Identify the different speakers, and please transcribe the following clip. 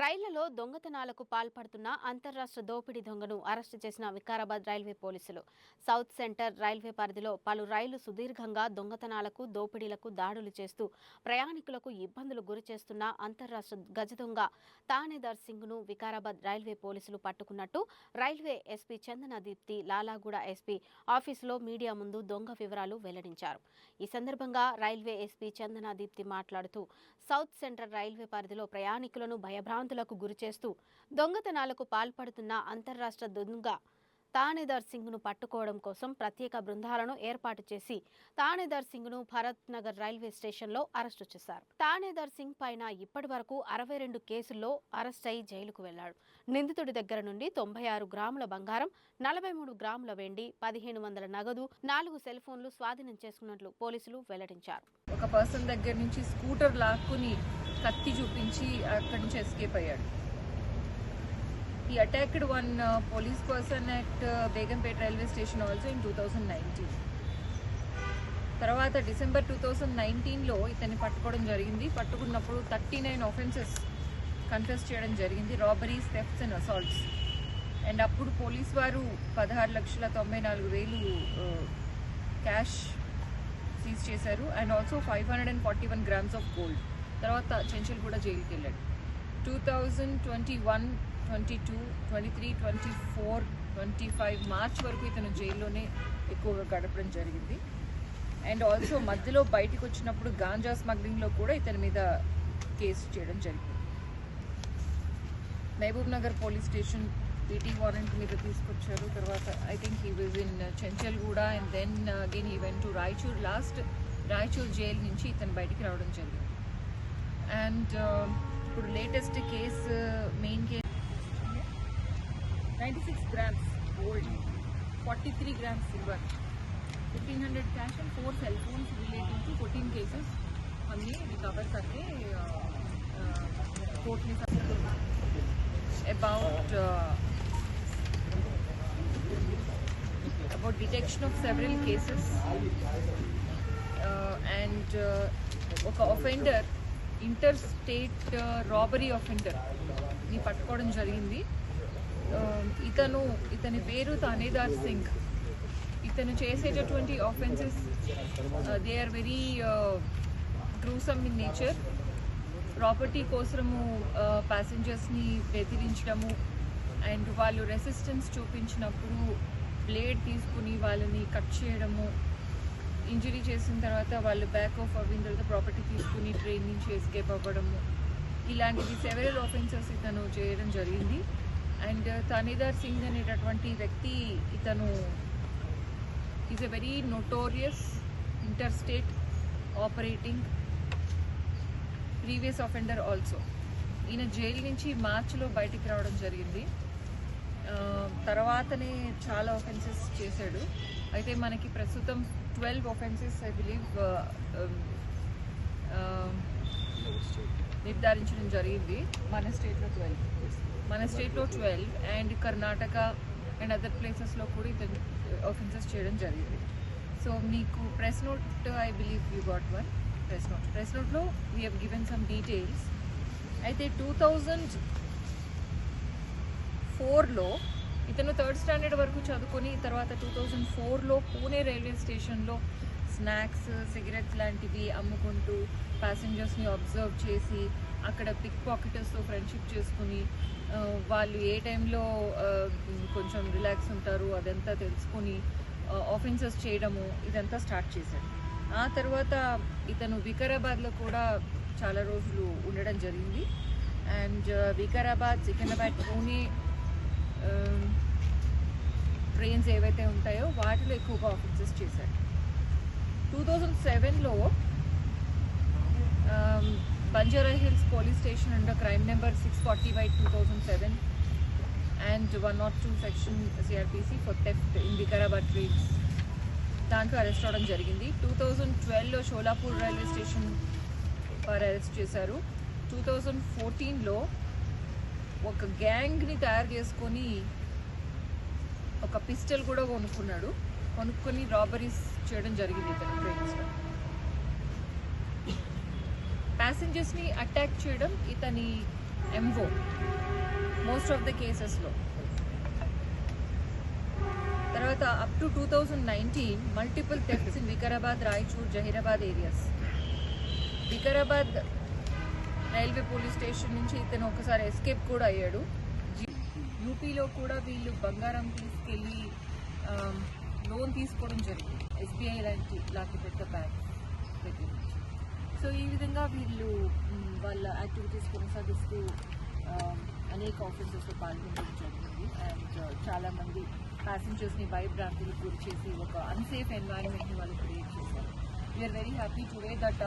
Speaker 1: రైళ్ళలో దొంగతనాలకు పాల్పడుతున్న అంతర్రాష్ట్ర దోపిడీ దొంగను అరెస్టు చేసిన వికారాబాద్ రైల్వే పోలీసులు. సౌత్ సెంటర్ రైల్వే పరిధిలో పలు రైళ్ళు సుదీర్ఘంగా దొంగతనాలకు దోపిడీలకు దాడులు చేస్తూ ప్రయాణికులకు ఇబ్బందులు గురి చేస్తున్న అంతర్రాష్ట్ర గజ దొంగ తానేదార్ సింగ్ను వికారాబాద్ రైల్వే పోలీసులు పట్టుకున్నట్టు railway SP Chandana Deepti Lalaguda SP ఆఫీసులో మీడియా ముందు దొంగ వివరాలు వెల్లడించారు. ఈ సందర్భంగా రైల్వే ఎస్పీ చందన దీప్తి మాట్లాడుతూ సౌత్ సెంట్రల్ రైల్వే పరిధిలో ప్రయాణికులను భయభ్రాంతులకు గురిచేస్తూ దొంగతనాలకు పాల్పడుతున్న అంతర్రాష్ట్ర దొంగ తానేదర్ సింగ్ను పట్టుకోవడం కోసం ప్రత్యేక బృందాలను ఏర్పాటు చేసి తానేదర్ సింగ్ను భరత్ నగర్ రైల్వే స్టేషన్లో అరెస్టు చేశారు. తానేదర్ సింగ్ పైన ఇప్పటి వరకు అరవై రెండు కేసుల్లో అరెస్ట్ అయి జైలుకు వెళ్ళాడు నిందితుడి దగ్గర నుండి తొంభై ఆరు గ్రాముల బంగారం నలభై మూడు గ్రాముల వెండి పదిహేను వందల నగదు నాలుగు సెల్ ఫోన్లు స్వాధీనం చేసుకున్నట్లు పోలీసులు వెల్లడించారు.
Speaker 2: ఒక పర్సన్ దగ్గర నుంచి స్కూటర్ లాక్కుని కత్తి చూపించి అక్కడి నుంచి ఎస్కేప్ అయ్యాడు. ఈ attacked one police person at Begumpet railway station also in two thousand nineteen తర్వాత డిసెంబర్ టూ థౌజండ్ నైన్టీన్లో ఇతన్ని పట్టుకోవడం జరిగింది. పట్టుకున్నప్పుడు థర్టీ నైన్ ఆఫెన్సెస్ కన్ఫెస్ చేయడం జరిగింది. Robberies thefts and assaults and అప్పుడు పోలీస్ వారు పదహారు లక్షల తొంభై నాలుగు వేలు uh, క్యాష్ సీజ్ చేశారు. And also five hundred and forty one grams of gold తర్వాత చెంచల్ కూడా జైలుకి వెళ్ళాడు two thousand twenty one twenty two twenty three twenty four twenty five March వరకు ఇతను జైల్లోనే ఎక్కువగా గడపడం జరిగింది. అండ్ ఆల్సో మధ్యలో బయటికి వచ్చినప్పుడు గాంజా స్మగ్లింగ్లో కూడా ఇతని మీద కేసు చేయడం జరిగింది. Mahabubnagar police station PT warrant మీద తీసుకొచ్చారు. తర్వాత I think he was in Chanchalguda and then again he went to Raichur. Last Raichur jail నుంచి ఇతను బయటికి రావడం జరిగింది. అండ్ इपू लेटेस्ट के मेन के नई gram gold forty three gram silver fifteen hundred क्या अंड फोर से phone related to fourteen case अभी रिकवर करके कोर्ट ने about about detection of several cases and offender inter state robbery uh, అఫెండర్ని పట్టుకోవడం జరిగింది. Um, ఇతను ఇతని పేరు తనేదార్ సింగ్. ఇతను చేసేటటువంటి offences they are very gruesome in nature property కోసము uh, ప్యాసింజర్స్ని బెదిరించడము అండ్ వాళ్ళు రెసిస్టెన్స్ చూపించినప్పుడు బ్లేడ్ తీసుకుని వాళ్ళని కట్ చేయడము. ఇంజరీ చేసిన తర్వాత వాళ్ళు బ్యాక్ ఆఫ్ అవ్విన తర్వాత ప్రాపర్టీ తీసుకుని ట్రైన్ నుంచి ఎస్కేప్ అవ్వడము. ఇలాంటివి సెవెరల్ ఆఫెన్సెస్ ఇతను చేయడం జరిగింది. అండ్ తనీదర్ సింగ్ అనేటటువంటి వ్యక్తి ఇతను is a very notorious interstate operating previous offender also ఈయన జైలు నుంచి మార్చిలో బయటికి రావడం జరిగింది. తర్వాతనే చాలా ఆఫెన్సెస్ చేశాడు. అయితే మనకి ప్రస్తుతం ట్వెల్వ్ ఒఫెన్సెస్ ఐ బిలీవ్ నిర్ధారించడం జరిగింది మన స్టేట్లో ట్వెల్వ్ మన స్టేట్లో twelve and Karnataka and other ప్లేసెస్లో కూడా ఇతను ఆఫెన్సెస్ చేయడం జరిగింది. సో మీకు press note I believe you got one press note press నోట్లో we have given some details అయితే టూ థౌజండ్ ఫోర్లో ఇతను థర్డ్ స్టాండర్డ్ వరకు చదువుకొని తర్వాత టూ థౌజండ్ ఫోర్లో పూణే రైల్వే స్టేషన్లో స్నాక్స్ సిగరెట్స్ లాంటివి అమ్ముకుంటూ ప్యాసింజర్స్ని అబ్జర్వ్ చేసి అక్కడ పిక్ పాకెటర్స్తో ఫ్రెండ్షిప్ చేసుకుని వాళ్ళు ఏ టైంలో కొంచెం రిలాక్స్ ఉంటారు అదంతా తెలుసుకొని ఆఫెన్సెస్ చేయడము ఇదంతా స్టార్ట్ చేశాడు. ఆ తర్వాత ఇతను వికారాబాద్లో కూడా చాలా రోజులు ఉండడం జరిగింది. అండ్ వికారాబాద్ సికింద్రాబాద్ పూణే ట్రైన్స్ ఏవైతే ఉంటాయో వాటిలో ఎక్కువగా ఆఫెన్సెస్ చేశాడు టూ థౌజండ్ సెవెన్లో Banjara Hills police station under crime number six forty by two thousand seven and one not two section CRPC for theft in Vikarabad trains దాంట్లో అరెస్ట్ అవడం జరిగింది. టూ థౌజండ్ ట్వెల్వ్లో షోలాపూర్ రైల్వే స్టేషన్ వారు arrest చేశారు. Two thousand ఫోర్టీన్లో ఒక గ్యాంగ్ని తయారు చేసుకొని ఒక పిస్టల్ కూడా కొనుక్కున్నాడు. కొనుక్కొని రాబరీస్ చేయడం జరిగింది ఇతను ట్రైన్స్లో ప్యాసింజర్స్ని అటాక్ చేయడం ఇతని ఎంవో మోస్ట్ ఆఫ్ ద కేసెస్లో తర్వాత up to two thousand nineteen multiple thefts in Vikarabad Raichur Zaheerabad areas Vikarabad railway police station నుంచి ఇతను ఒకసారి ఎస్కేప్ కూడా అయ్యాడు. జి- యూపీలో కూడా వీళ్ళు బంగారం తీసుకెళ్ళి లోన్ తీసుకోవడం జరిగింది. ఎస్బీఐ లాంటి లాంటి పెద్ద బ్యాంక్ దగ్గర నుంచి. సో ఈ విధంగా వీళ్ళు వాళ్ళ యాక్టివిటీస్ కొనసాగిస్తూ అనేక ఆఫీసెస్లో పాల్గొనడం జరిగింది. అండ్ uh, చాలామంది ప్యాసింజర్స్ని భయభ్రాంతులకు గురి చేసి ఒక అన్సేఫ్ ఎన్వైరన్మెంట్ని వాళ్ళు క్రియేట్ చేశారు. We're very happy today that